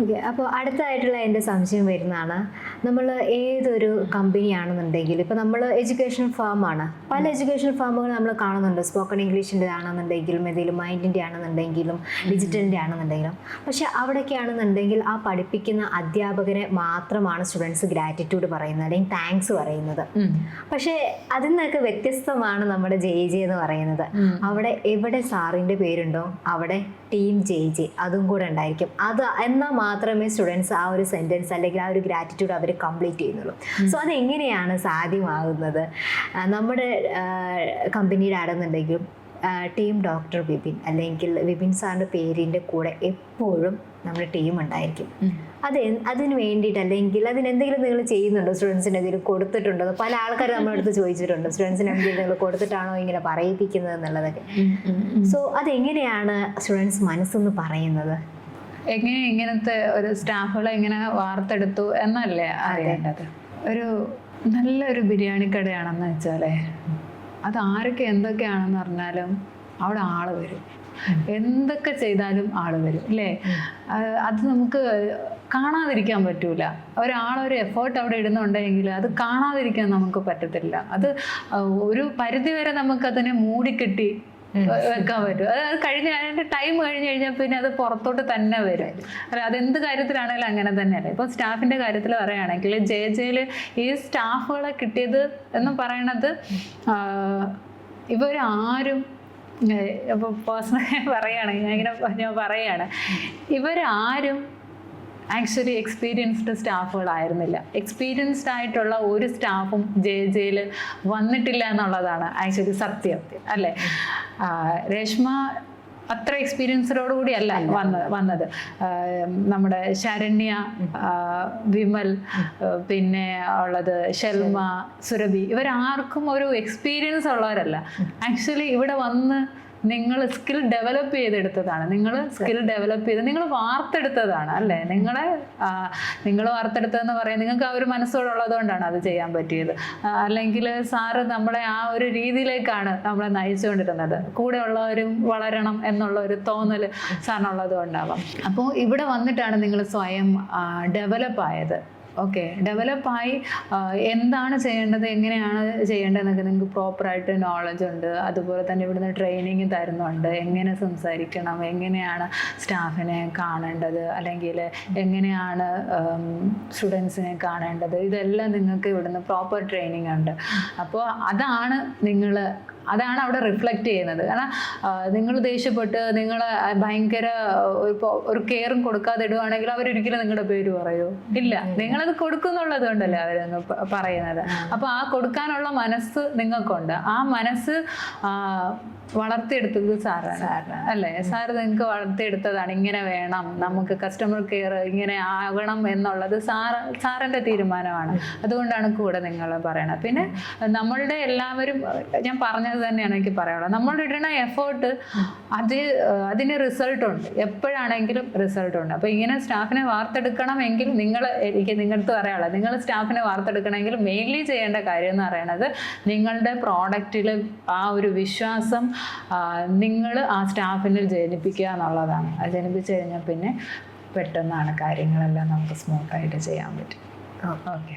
Okay അപ്പോൾ അടുത്തതായിട്ടുള്ള എന്റെ സംശയം വരുന്നതാണ്. നമ്മൾ ഏതൊരു കമ്പനി കമ്പനിയാണെന്നുണ്ടെങ്കിൽ ഇപ്പോൾ നമ്മൾ എഡ്യൂക്കേഷൻ ഫാമാണ്. പല എഡ്യൂക്കേഷൻ ഫാമുകൾ നമ്മൾ കാണുന്നുണ്ട്. സ്പോക്കൺ ഇംഗ്ലീഷിന്റെ ആണെന്നുണ്ടെങ്കിലും ഏതെങ്കിലും മൈൻഡിന്റെ ആണെന്നുണ്ടെങ്കിലും ഡിജിറ്റലിന്റെ ആണെന്നുണ്ടെങ്കിലും. പക്ഷെ അവിടെയൊക്കെ ആണെന്നുണ്ടെങ്കിൽ ആ പഠിപ്പിക്കുന്ന അധ്യാപകനെ മാത്രമാണ് സ്റ്റുഡൻസ് ഗ്രാറ്റിറ്റ്യൂഡ് പറയുന്നത് അല്ലെങ്കിൽ താങ്ക്സ് പറയുന്നത്. പക്ഷേ അതിൽ നിന്നൊക്കെ വ്യത്യസ്തമാണ് നമ്മുടെ ജെ ജെ എന്ന് പറയുന്നത്. അവിടെ എവിടെ സാറിന്റെ പേരുണ്ടോ അവിടെ ടീം ജെ ജെ അതും കൂടെ ഉണ്ടായിരിക്കും. അത് എന്നാൽ മാത്രമേ സ്റ്റുഡൻസ് ആ ഒരു സെന്റൻസ് അല്ലെങ്കിൽ ആ ഒരു ഗ്രാറ്റിറ്റ്യൂഡ് അവർ കംപ്ലീറ്റ് ചെയ്യുന്നുള്ളൂ. സോ അതെങ്ങനെയാണ് സാധ്യമാകുന്നത്? നമ്മുടെ കമ്പനിയുടെ ആണെന്നുണ്ടെങ്കിലും ടീം ഡോക്ടർ വിപിൻ അല്ലെങ്കിൽ വിപിൻ സാറിന്റെ പേരിന്റെ കൂടെ എപ്പോഴും നമ്മുടെ ടീം ഉണ്ടായിരിക്കും. അത് അതിന് വേണ്ടിയിട്ട് അല്ലെങ്കിൽ അതിനെന്തെങ്കിലും നിങ്ങൾ ചെയ്യുന്നുണ്ടോ? സ്റ്റുഡൻസിന് എന്തെങ്കിലും കൊടുത്തിട്ടുണ്ടോ? പല ആൾക്കാർ നമ്മുടെ അടുത്ത് ചോദിച്ചിട്ടുണ്ട്. സ്റ്റുഡൻസിന് എന്തെങ്കിലും നിങ്ങൾ കൊടുത്തിട്ടാണോ ഇങ്ങനെ പറയിപ്പിക്കുന്നത് എന്നുള്ളതൊക്കെ. സോ അതെങ്ങനെയാണ് സ്റ്റുഡൻസ് മനസ്സെന്ന് പറയുന്നത്? എങ്ങനെ ഇങ്ങനത്തെ ഒരു സ്റ്റാഫുകളെ എങ്ങനെ വാർത്തെടുത്തു എന്നല്ലേ അറിയേണ്ടത്? ഒരു നല്ലൊരു ബിരിയാണി കടയാണെന്ന് വെച്ചാലേ അത് ആരൊക്കെ എന്തൊക്കെയാണെന്ന് പറഞ്ഞാലും അവിടെ ആൾ വരും. എന്തൊക്കെ ചെയ്താലും ആൾ വരും അല്ലേ? അത് അത് നമുക്ക് കാണാതിരിക്കാൻ പറ്റൂല. ഒരാളൊരു എഫേർട്ട് അവിടെ ഇടുന്നുണ്ടെങ്കിൽ അത് കാണാതിരിക്കാൻ നമുക്ക് പറ്റത്തില്ല. അത് ഒരു പരിധിവരെ നമുക്കതിനെ മൂടിക്കെട്ടി വെക്കാൻ പറ്റും. അത് കഴിഞ്ഞ അതിന്റെ ടൈം കഴിഞ്ഞു കഴിഞ്ഞാൽ പിന്നെ അത് പുറത്തോട്ട് തന്നെ വരും. അല്ല അതെന്ത് കാര്യത്തിലാണെങ്കിലും അങ്ങനെ തന്നെയല്ലേ. ഇപ്പൊ സ്റ്റാഫിന്റെ കാര്യത്തിൽ പറയുകയാണെങ്കിൽ ജെ ജെയിൽ ഈ സ്റ്റാഫുകളെ കിട്ടിയത് എന്ന് പറയണത് ഇവരാരും ഇപ്പൊ പേഴ്സണലായി പറയുകയാണെങ്കിൽ ഞാൻ ഇങ്ങനെ ഞാൻ പറയാണ് ഇവരാരും ആക്ച്വലി എക്സ്പീരിയൻസ്ഡ് സ്റ്റാഫുകളായിരുന്നില്ല. എക്സ്പീരിയൻസ്ഡ് ആയിട്ടുള്ള ഒരു സ്റ്റാഫും ജെ ജെയിൽ വന്നിട്ടില്ല എന്നുള്ളതാണ് ആക്ച്വലി സത്യം അല്ലേ? രേഷ്മ അത്ര എക്സ്പീരിയൻസോട് കൂടിയല്ല വന്നത്. വന്നത് നമ്മുടെ ശരണ്യ വിമൽ പിന്നെ ഉള്ളത് ഷെൽമ സുരഭി. ഇവരാർക്കും ഒരു എക്സ്പീരിയൻസ് ഉള്ളവരല്ല. ആക്ച്വലി ഇവിടെ വന്ന് നിങ്ങൾ സ്കിൽ ഡെവലപ്പ് ചെയ്തെടുത്തതാണ്. നിങ്ങൾ സ്കിൽ ഡെവലപ്പ് ചെയ്ത് നിങ്ങൾ വാർത്തെടുത്തതാണ് അല്ലേ? നിങ്ങളെ നിങ്ങൾ വാർത്തെടുത്തതെന്ന് പറയാൻ നിങ്ങൾക്ക് ആ ഒരു മനസ്സോടുള്ളത് കൊണ്ടാണ് അത് ചെയ്യാൻ പറ്റിയത്. അല്ലെങ്കിൽ സാറ് നമ്മളെ ആ ഒരു രീതിയിലേക്കാണ് നമ്മളെ നയിച്ചുകൊണ്ടിരുന്നത്. കൂടെ ഉള്ളവരും വളരണം എന്നുള്ള ഒരു തോന്നൽ സാറിനുള്ളത് കൊണ്ടാവാം അപ്പോൾ ഇവിടെ വന്നിട്ടാണ് നിങ്ങൾ സ്വയം ഡെവലപ്പ് ആയത്. ഓക്കെ ഡെവലപ്പായി എന്താണ് ചെയ്യേണ്ടത് എങ്ങനെയാണ് ചെയ്യേണ്ടതെന്നൊക്കെ നിങ്ങൾക്ക് പ്രോപ്പറായിട്ട് നോളജ് ഉണ്ട്. അതുപോലെ തന്നെ ഇവിടുന്ന് ട്രെയിനിങ് തരുന്നുണ്ട്. എങ്ങനെ സംസാരിക്കണം എങ്ങനെയാണ് സ്റ്റാഫിനെ കാണേണ്ടത് അല്ലെങ്കിൽ എങ്ങനെയാണ് സ്റ്റുഡൻസിനെ കാണേണ്ടത് ഇതെല്ലാം നിങ്ങൾക്ക് ഇവിടുന്ന് പ്രോപ്പർ ട്രെയിനിങ് ഉണ്ട്. അപ്പോൾ അതാണ് നിങ്ങൾ അതാണ് അവിടെ റിഫ്ലക്റ്റ് ചെയ്യുന്നത്. കാരണം നിങ്ങൾ ദേഷ്യപ്പെട്ട് നിങ്ങൾ ഭയങ്കര ഒരു കെയറും കൊടുക്കാതെ ഇടുവാണെങ്കിൽ അവരൊരിക്കലും നിങ്ങളുടെ പേര് പറയൂ? ഇല്ല. നിങ്ങളത് കൊടുക്കുന്നുള്ളത് കൊണ്ടല്ലേ അവർ പറയുന്നത്. അപ്പൊ ആ കൊടുക്കാനുള്ള മനസ്സ് നിങ്ങൾക്കുണ്ട്. ആ മനസ്സ് വളർത്തിയെടുത്തത് സാറാണ്. അല്ലേ? സാറ് നിങ്ങൾക്ക് വളർത്തിയെടുത്തതാണ് ഇങ്ങനെ വേണം നമുക്ക് കസ്റ്റമർ കെയർ ഇങ്ങനെ ആകണം എന്നുള്ളത് സാർ സാറിന്റെ തീരുമാനമാണ്. അതുകൊണ്ടാണ് കൂടെ നിങ്ങൾ പറയണത്. പിന്നെ നമ്മളുടെ എല്ലാവരും ഞാൻ പറഞ്ഞത് തന്നെയാണ് എനിക്ക് പറയാനുള്ളത്. നമ്മൾ ഇടുന്ന എഫേർട്ട് അത് അതിന് റിസൾട്ട് ഉണ്ട്. എപ്പോഴാണെങ്കിലും റിസൾട്ട് ഉണ്ട്. അപ്പോൾ ഇങ്ങനെ സ്റ്റാഫിനെ വാർത്തെടുക്കണമെങ്കിൽ നിങ്ങൾ എനിക്ക് നിങ്ങളടുത്ത് പറയാനുള്ളത് നിങ്ങൾ സ്റ്റാഫിനെ വാർത്തെടുക്കണമെങ്കിൽ മെയിൻലി ചെയ്യേണ്ട കാര്യം എന്ന് പറയുന്നത് നിങ്ങളുടെ പ്രോഡക്റ്റിൽ ആ ഒരു വിശ്വാസം നിങ്ങൾ ആ സ്റ്റാഫിനെ ജനിപ്പിക്കുക എന്നുള്ളതാണ്. അത് ജനിപ്പിച്ച് കഴിഞ്ഞാൽ പിന്നെ പെട്ടെന്നാണ് കാര്യങ്ങളെല്ലാം നമുക്ക് സ്മൂത്തായിട്ട് ചെയ്യാൻ പറ്റും. ഓക്കെ